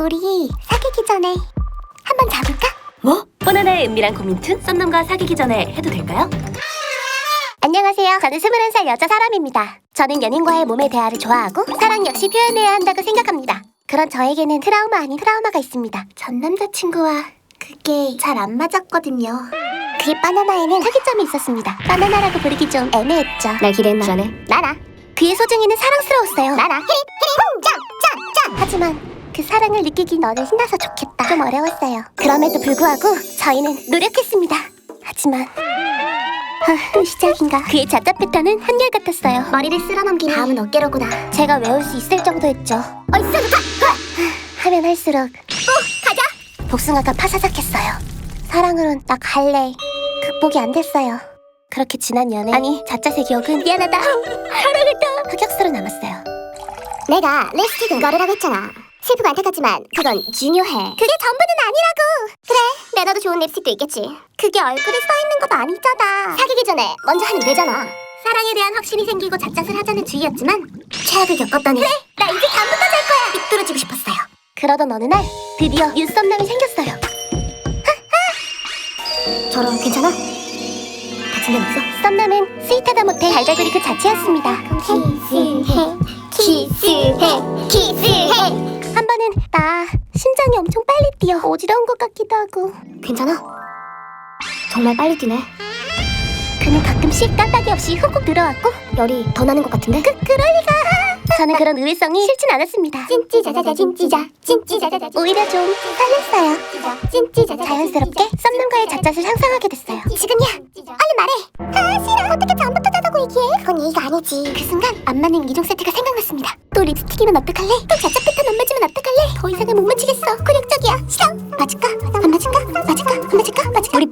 우리 사귀기 전에 한번 잡을까? 뭐? 뻔한의 은밀한 고민툰 썸남과 사귀기 전에 해도 될까요? 안녕하세요. 저는 21살 여자 사람입니다. 저는 연인과의 몸의 대화를 좋아하고 사랑 역시 표현해야 한다고 생각합니다. 그런 저에게는 트라우마 아닌 트라우마가 있습니다. 전 남자친구와 그게 잘 안 맞았거든요. 그의 바나나에는 특이점이 있었습니다. 바나나라고 부르기 좀 애매했죠. 날 기대했나 자네? 나라. 그의 소중이는 사랑스러웠어요. 나라. 히릿 히릿 짱짱짱. 하지만 그 사랑을 느끼기 너는 신나서 좋겠다. 좀 어려웠어요. 그럼에도 불구하고 저희는 노력했습니다. 하지만 아, 또 시작인가? 그의 자자 패턴은 한결 같았어요. 머리를 쓸어넘기니 다음은 어깨로구나. 제가 외울 수 있을 정도였죠. 어이스 가! 하면 할수록 또 가자. 복숭아가 파사삭했어요. 사랑으론 나 갈래. 극복이 안 됐어요. 그렇게 지난 연애 아니 자짜세 기억은 미안하다. 사랑했다. 흑역사로 남았어요. 내가 립스틱은 거르라고 했잖아. 슬프고 안타깝지만 그건 중요해. 그게 전부는 아니라고. 그래, 내놔도 좋은 립스틱도 있겠지. 그게 얼굴에 써 있는 것도 아니잖아. 사귀기 전에 먼저 하면 되잖아. 사랑에 대한 확신이 생기고 잣잣을 하자는 주의였지만 최악을 겪었더니 그래, 나 이제 잠부터 잘 거야. 삐뚤어지고 싶었어요. 그러던 어느 날 드디어 윤썸남이 생겼어요. 저런 괜찮아? 다친 데는 없어? 썸남은 스윗하다 못해 달달구리 그 자체였습니다. 키스해, 키스해. 뛰어 어지러운 것 같기도 하고. 괜찮아? 정말 빨리 뛰네. 그는 가끔씩 깜빡이 없이 훅훅 들어왔고 열이 더 나는 것 같은데? 그 그럴 리가. 저는 그런 의외성이 싫진 않았습니다. 찐찌자자자 찐찌자 찐찌자자자 오히려 좀 설렜어요. 찐찌자자 자연스럽게 썸남과의 잣잣을 상상하게 됐어요. 지금이야. 얼른 말해. 아 싫어. 어떻게 전부터 자자고 얘기해? 그건 예의가 아니지. 그 순간 안 맞는 이동 세트가 생각났습니다. 또 립스틱이면 어떡할래? 또 자자 패턴 안 맞으면 어떡할래? 더 이상은 못 맞추겠어. 굴욕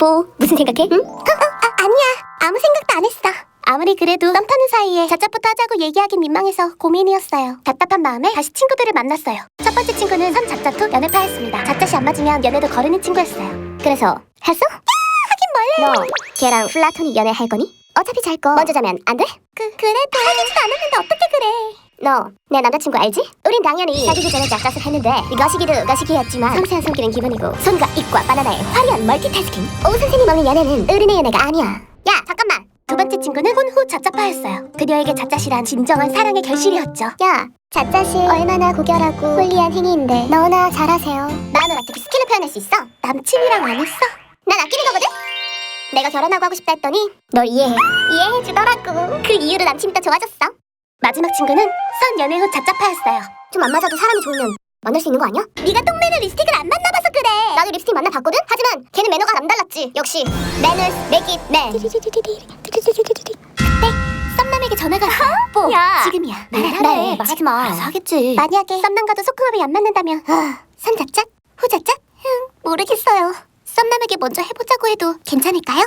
뽀 무슨 생각해? 응? 어, 어, 아, 아니야. 아무 생각도 안 했어. 아무리 그래도 썸 타는 사이에 자짜부터 하자고 얘기하긴 민망해서 고민이었어요. 답답한 마음에 다시 친구들을 만났어요. 첫 번째 친구는 선 자짜 투 연애파였습니다. 자짜시 안 맞으면 연애도 거르는 친구였어요. 그래서 했어? 야, 하긴 뭘래? 너 걔랑 플라토닉 연애 할 거니? 어차피 잘 거. 먼저 자면 안 돼? 그 그래도 사귀지도 않았는데 어떻게 그래? 너 내 남자친구 알지? 우린 당연히 사귀기 전에 짝짝을 했는데 거시기도 거시기였지만 섬세한 손길은 기본이고 손과 입과 바나나의 화려한 멀티태스킹. 오 선생님 없는 연애는 어른의 연애가 아니야. 야 잠깐만. 두 번째 친구는 혼후 자짜파였어요. 그녀에게 자짜시란 진정한 사랑의 결실이었죠. 야 자짜시 얼마나 고결하고 홀리한 행위인데 너나 잘하세요. 나는 어떻게 스킬을 표현할 수 있어? 남친이랑 안 했어? 난 아끼는 거거든? 내가 결혼하고 하고 싶다 했더니 널 이해해. 이해해주더라고. 그 이유로 남친이 더 좋아졌어 마지막 친구는 선 연애 후 자짜파였어요 좀 안 맞아도 사람이 좋으면 만날 수 있는 거 아니야? 네가 똥매는 립스틱을 안 만나봐서 그래 나도 립스틱 만나봤거든? 하지만 걔는 매너가 남달랐지 역시 매너스 맥잇 맨 그때 썸남에게 전화가 왔어 뽀 야. 지금이야 말해, 말해 말하지 마. 알아서 하겠지 만약에 썸남과도 소kum합이 안 맞는다면 아, 선자cat? 후자cat? 흠 모르겠어요 썸남에게 먼저 해보자고 해도 괜찮을까요?